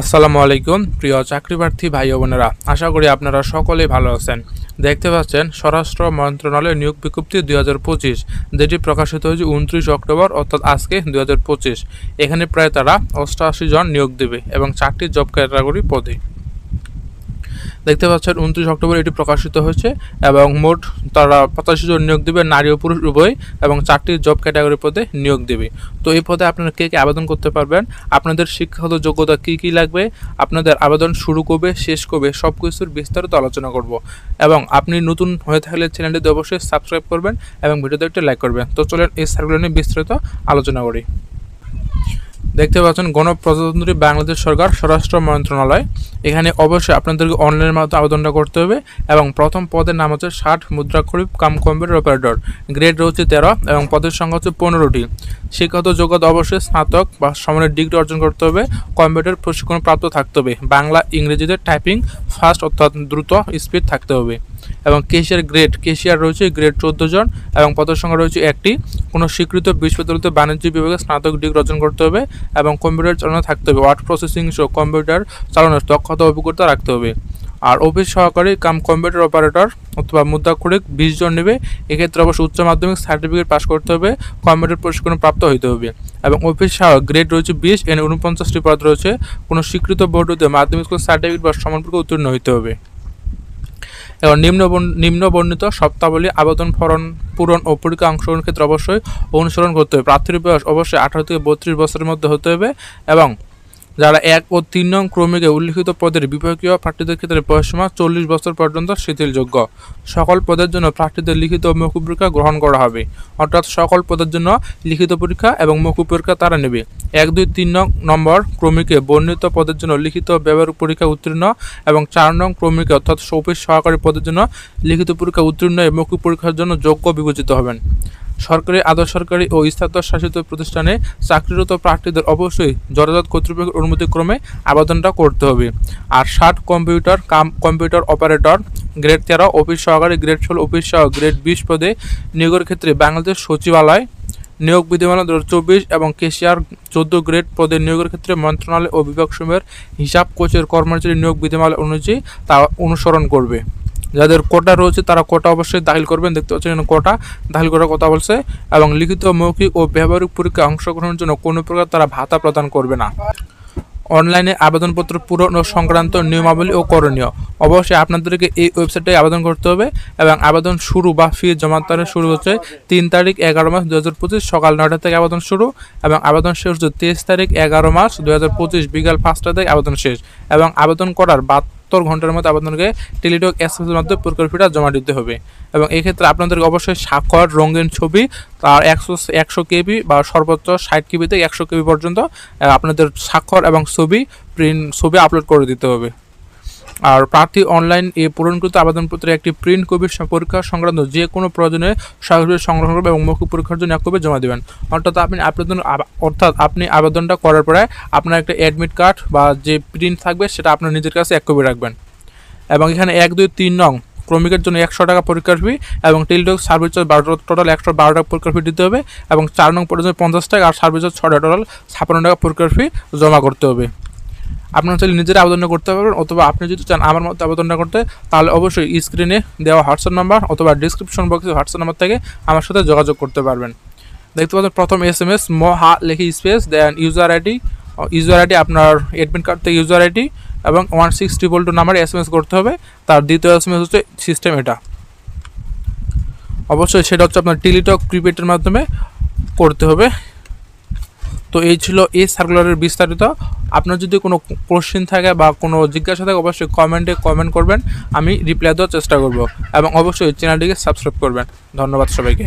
আসসালামু আলাইকুম, প্রিয় চাকরিপ্রার্থী ভাই বোনেরা। আশা করি আপনারা সকলেই ভালো আছেন। দেখতে পাচ্ছেন, স্বরাষ্ট্র মন্ত্রণালয়ের নিয়োগ বিজ্ঞপ্তি দুই হাজার পঁচিশ, যেটি প্রকাশিত হয়েছে উনত্রিশ অক্টোবর, অর্থাৎ আজকে দুই হাজার পঁচিশ। এখানে প্রায় তারা অষ্টআশি জন নিয়োগ দেবে এবং চারটি জব ক্যাটাগরি পদে। দেখতে পাচ্ছেন উনত্রিশ অক্টোবর এটি প্রকাশিত হয়েছে এবং মোট তারা পঁচাশি জন নিয়োগ দেবে, নারী ও পুরুষ উভয়, এবং চারটি জব ক্যাটাগরি পদে নিয়োগ দেবে। তো এই পদে আপনারা কে কে আবেদন করতে পারবেন, আপনাদের শিক্ষাগত যোগ্যতা কী কী লাগবে, আপনাদের আবেদন শুরু করবে শেষ করবে সব কিছুর বিস্তারিত আলোচনা করব। এবং আপনি নতুন হয়ে থাকলে চ্যানেলটিতে অবশ্যই সাবস্ক্রাইব করবেন এবং ভিডিওতে একটি লাইক করবেন। তো চলেন এই সার্কুলার নিয়ে বিস্তারিত আলোচনা করি। দেখতে পাচ্ছেন, গণপ্রজাতন্ত্রী বাংলাদেশ সরকার, স্বরাষ্ট্র মন্ত্রণালয়। এখানে অবশ্যই আপনাদেরকে অনলাইনের মাধ্যমে আবেদনটা করতে হবে এবং প্রথম পদের নাম হচ্ছে ষাট মুদ্রাক্ষরিক কাম কম্পিউটার অপারেটর গ্রেড রয়েছে তেরো এবং পদের সংখ্যা হচ্ছে পনেরোটি। শিক্ষাগত যোগ্যতা অবশ্যই স্নাতক বা সমানের ডিগ্রি অর্জন করতে হবে। কম্পিউটার প্রশিক্ষণ প্রাপ্ত থাকতে হবে। বাংলা, ইংরেজিতে টাইপিং ফাস্ট অর্থাৎ দ্রুত স্পিড থাকতে হবে। এবং কেশিয়ার গ্রেড কেশিয়ার রয়েছে গ্রেড চোদ্দ জন এবং পদের সংখ্যা রয়েছে একটি। কোনো স্বীকৃত বিশ্ববিদ্যালয়তে বাণিজ্য বিভাগে স্নাতক ডিগ্রি অর্জন করতে হবে এবং কম্পিউটার চালানো থাকতে হবে। ওয়ার্ড প্রসেসিং সহ কম্পিউটার চালানোর দক্ষতা অভিজ্ঞতা রাখতে হবে। আর অফিস সহকারী কাম কম্পিউটার অপারেটর অথবা মুদ্রাক্ষরিক বিশ জন নেবে। এক্ষেত্রে অবশ্য উচ্চ মাধ্যমিক সার্টিফিকেট পাস করতে হবে, কম্পিউটার প্রশিক্ষণ প্রাপ্ত হইতে হবে। এবং অফিস সহায়ক গ্রেড রয়েছে বিশ, এনে উনপঞ্চাশটি পদ রয়েছে। কোনো স্বীকৃত বোর্ড হতে মাধ্যমিক স্কুল সার্টিফিকেট বা সমানপূর্ণ উত্তীর্ণ হইতে হবে। এবং নিম্ন নিম্ন বর্ণিত শর্তাবলী আবেদন ফরম পূরণ ও পরীক্ষা অংশগ্রহণের ক্ষেত্রে অবশ্যই অনুসরণ করতে হবে। প্রার্থীর বয়স অবশ্যই আঠারো থেকে বত্রিশ বছরের মধ্যে হতে হবে এবং যারা এক ও তিন নং ক্রমিকে উল্লিখিত পদের বিভাগীয় প্রার্থীদের ক্ষেত্রে বয়সসীমা চল্লিশ বছর পর্যন্ত শিথিলযোগ্য। সকল পদের জন্য প্রার্থীদের লিখিত ও মৌখিক পরীক্ষা গ্রহণ করা হবে। অর্থাৎ সকল পদের জন্য লিখিত পরীক্ষা এবং মৌখিক পরীক্ষা তারা নেবে। এক দুই তিন নং নম্বর ক্রমিকে বর্ণিত পদের জন্য লিখিত ব্যবহারিক পরীক্ষা উত্তীর্ণ এবং চার নং ক্রমিকে অর্থাৎ অফিস সহকারী পদের জন্য লিখিত পরীক্ষা উত্তীর্ণ এবং মৌখিক পরীক্ষার জন্য যোগ্য বিবেচিত হবেন। সরকারি আধা সরকারি ও শাসিত প্রতিষ্ঠানে চাকরিরত প্রার্থীদের অবশ্যই যথাযথ কর্তৃপক্ষের অনুমতিক্রমে আবেদনটা করতে হবে। আর ষাট computer cum, computer operator, grade তেরো, অফিস সহকারী, গ্রেড ষোলো, অফিস সহ গ্রেড বিশ পদে নিয়োগের ক্ষেত্রে বাংলাদেশ সচিবালয় নিয়োগ বিধিমালা দু চব্বিশ এবং কেশিয়ার চোদ্দ গ্রেড পদে নিয়োগের ক্ষেত্রে মন্ত্রণালয় ও বিভাগসমূহের হিসাব কোচের কর্মচারী নিয়োগ বিধিমালা অনুযায়ী তা অনুসরণ করবে। যাদের কোটা রয়েছে, তারা কোটা অবশ্যই দাখিল করবেন। দেখতে পাচ্ছেন কোটা দাখিল করার কথা বলছে এবং লিখিত, মৌখিক ও ব্যবহারিক পরীক্ষায় অংশগ্রহণের জন্য কোনো প্রকার তারা ভাতা প্রদান করবে না। অনলাইনে আবেদনপত্র পূরণ ও সংক্রান্ত নিয়মাবলী ও করণীয়। অবশ্যই আপনাদেরকে এই ওয়েবসাইটে আবেদন করতে হবে এবং আবেদন শুরু বা ফি জমা তারিখ শুরু হচ্ছে তিন তারিখ এগারো মাস দু হাজার পঁচিশ সকাল নয়টা থেকে আবেদন শুরু এবং আবেদন শেষ হচ্ছে তেইশ তারিখ এগারো মাস দু হাজার পঁচিশ বিকাল পাঁচটা থেকে আবেদন শেষ এবং আবেদন করার বাদ বাহাত্তর ঘণ্টার মধ্যে আপনাদেরকে টেলিটক এসএসের মাধ্যমে প্রকল্পটা জমা দিতে হবে। এবং এক্ষেত্রে ক্ষেত্রে আপনাদেরকে অবশ্যই স্বাক্ষর, রঙিন ছবি, তার একশো একশো কেবি বা সর্বোচ্চ ষাট কেবি থেকে একশো কেবি পর্যন্ত আপনাদের স্বাক্ষর এবং ছবি প্রিন্ট ছবি আপলোড করে দিতে হবে। আর প্রার্থী অনলাইন এ পূরণকৃত আবেদনপত্রে একটি প্রিন্ট কপির পরীক্ষা সংক্রান্ত যে কোনো প্রয়োজনে সরাসরি সংগ্রহ করবে এবং মৌখিক পরীক্ষার জন্য এক কপি জমা দেবেন। অর্থাৎ আপনি আবেদন অর্থাৎ আপনি আবেদনটা করার পরে আপনার একটা অ্যাডমিট কার্ড বা যে প্রিন্ট থাকবে সেটা আপনার নিজের কাছে এক কপি রাখবেন। এবং এখানে এক, দুই, তিন নং ক্রমিকের জন্য একশো টাকা পরীক্ষার ফি এবং টেলিটক সার্ভিস চার্জ বারো টোটাল একশো বারো টাকা পরীক্ষার ফি দিতে হবে এবং চার নং পর্যন্ত পঞ্চাশ টাকা আর সার্ভিস চার্জ ছটা টোটাল ছাপ্পান্ন টাকা পরীক্ষার ফি জমা করতে হবে। আপনারা চাইলে নিজেরা আবেদন করতে পারবেন, অথবা আপনি যদি চান আমার মতো আবেদনটা করতে, তাহলে অবশ্যই স্ক্রিনে দেওয়া হোয়াটসঅ্যাপ নাম্বার অথবা ডিসক্রিপশন বক্সে হোয়াটসঅ্যাপ নাম্বার থেকে আমার সাথে যোগাযোগ করতে পারবেন। দেখতে পাচ্ছেন, প্রথম এস এম এস মহা লেখি space then user ID user ID আপনার অ্যাডমিট কার্ড থেকে ইউজার আইডি এবং ওয়ান সিক্স ট্রিপল টু নাম্বারে এস এম এস করতে হবে। তার দ্বিতীয় এস এম এস হচ্ছে সিস্টেম এটা। অবশ্যই সেটা হচ্ছে আপনার টেলিটক প্রিপেডের মাধ্যমে করতে হবে। তো এই ছিল এই সার্কুলারের বিস্তারিত। আপনার যদি কোনো কোশ্চেন থাকে বা কোনো জিজ্ঞাসা থাকে, অবশ্যই কমেন্টে কমেন্ট করবেন। আমি রিপ্লাই দেওয়ার চেষ্টা করব এবং অবশ্যই চ্যানেলটিকে সাবস্ক্রাইব করবেন। ধন্যবাদ সবাইকে।